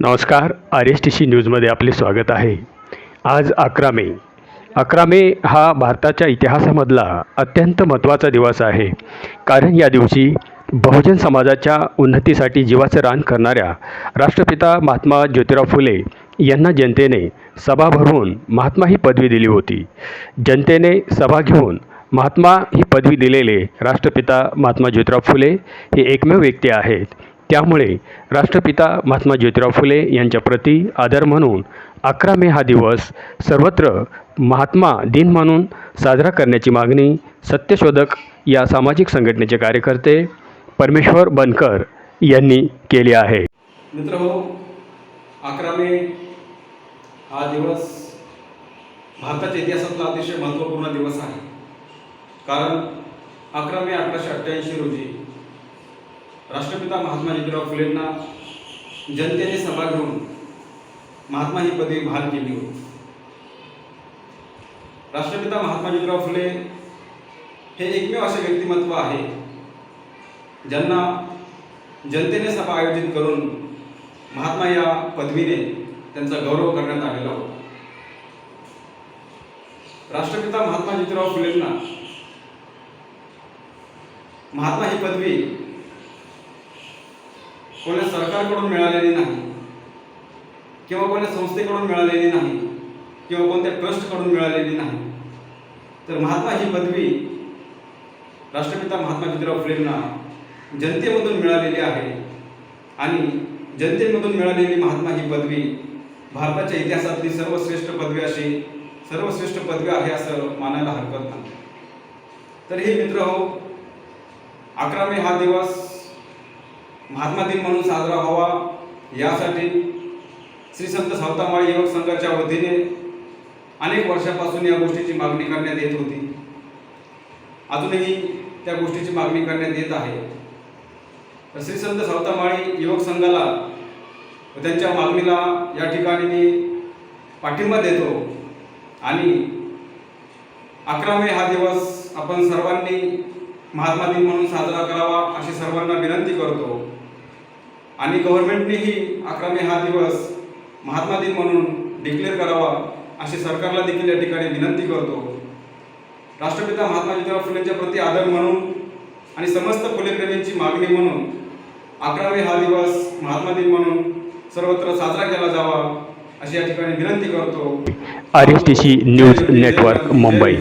नमस्कार. R S T C न्यूजमध्ये आपले स्वागत आहे. आज अकरा मे. अकरा मे हा भारताच्या इतिहासामधला अत्यंत महत्त्वाचा दिवस आहे. कारण या दिवशी बहुजन समाजाच्या उन्नतीसाठी जीवाचं रान करणाऱ्या राष्ट्रपिता महात्मा ज्योतिराव फुले यांना जनतेने सभा भरवून महात्मा ही पदवी दिली होती. जनतेने सभा घेऊन महात्मा ही पदवी दिलेले राष्ट्रपिता महात्मा ज्योतिराव फुले हे एकमेव व्यक्ती आहेत. त्यामुळे राष्ट्रपिता महात्मा ज्योतिराव फुले यांच्या प्रति आदर म्हणून अकरा मे हा दिवस सर्वत्र महात्मा दिन म्हणून साजरा करण्याची मागणी सत्यशोधक या सामाजिक संघटनेचे कार्यकर्ते परमेश्वर बनकर यांनी केली आहे. मित्र हो अकरा मे हा दिवस भारताच्या इतिहासातला अतिशय महत्त्वपूर्ण दिवस आहे. कारण अकरा मे अकराशे अठ्ठ्याऐंशी रोजी राष्ट्रपिता महात्मा ज्योतिराव फुलेंना जनतेने सभा घेऊन महात्मा ही पदवी बहाल केली होती. राष्ट्रपिता महात्मा ज्योतिराव फुले हे एकमेव असे व्यक्तिमत्व आहे ज्यांना जनतेने सभा आयोजित करून महात्मा या पदवीने त्यांचा गौरव करण्यात आलेला होता. राष्ट्रपिता महात्मा ज्योतिराव फुलेंना महात्मा ही पदवी कोणा सरकारकडून मिळालेली नाही किंवा कोणत्या संस्थेकडून मिळालेली नाही किंवा कोणत्या ट्रस्टकडून मिळालेली नाही. तर महात्मा ही पदवी राष्ट्रपिता महात्मा ज्योतिराव फुलेंना जनतेमधून मिळालेली आहे आणि जनतेमधून मिळालेली महात्मा ही पदवी भारताच्या इतिहासातली सर्वश्रेष्ठ पदवी अशी सर्वश्रेष्ठ पदवी आहे असं मानायला हरकत नाही. तर हे मित्र हो अकरा मे हा दिवस महात्मा दिन म्हणून साजरा व्हावा. यासाठी श्री संत सावतामाळी युवक संघाच्या वतीने अनेक वर्षापासून या गोष्टीची मागणी करण्यात येत होती. अजूनही त्या गोष्टीची मागणी करण्यात येत आहे. श्री संत सावतामाळी युवक संघाला त्यांच्या मागणीला या ठिकाणी मी पाठिंबा देतो. आणि अकरा मे हा दिवस आपण सर्वांनी महात्मा दिन म्हणून साजरा करावा अशी सर्वांना विनंती करतो. आणि गव्हर्नमेंटनेही अकरा मे हा दिवस महात्मा दिन म्हणून डिक्लेअर करावा अशी सरकारला देखील या ठिकाणी विनंती करतो. राष्ट्रपिता महात्मा ज्योतिराव फुलेंच्या प्रती आदर म्हणून आणि समस्त फुलेप्रेमींची मागणी म्हणून अकरा मे हा दिवस महात्मा दिन म्हणून सर्वत्र साजरा केला जावा अशी या ठिकाणी विनंती करतो. R S T C news network Mumbai.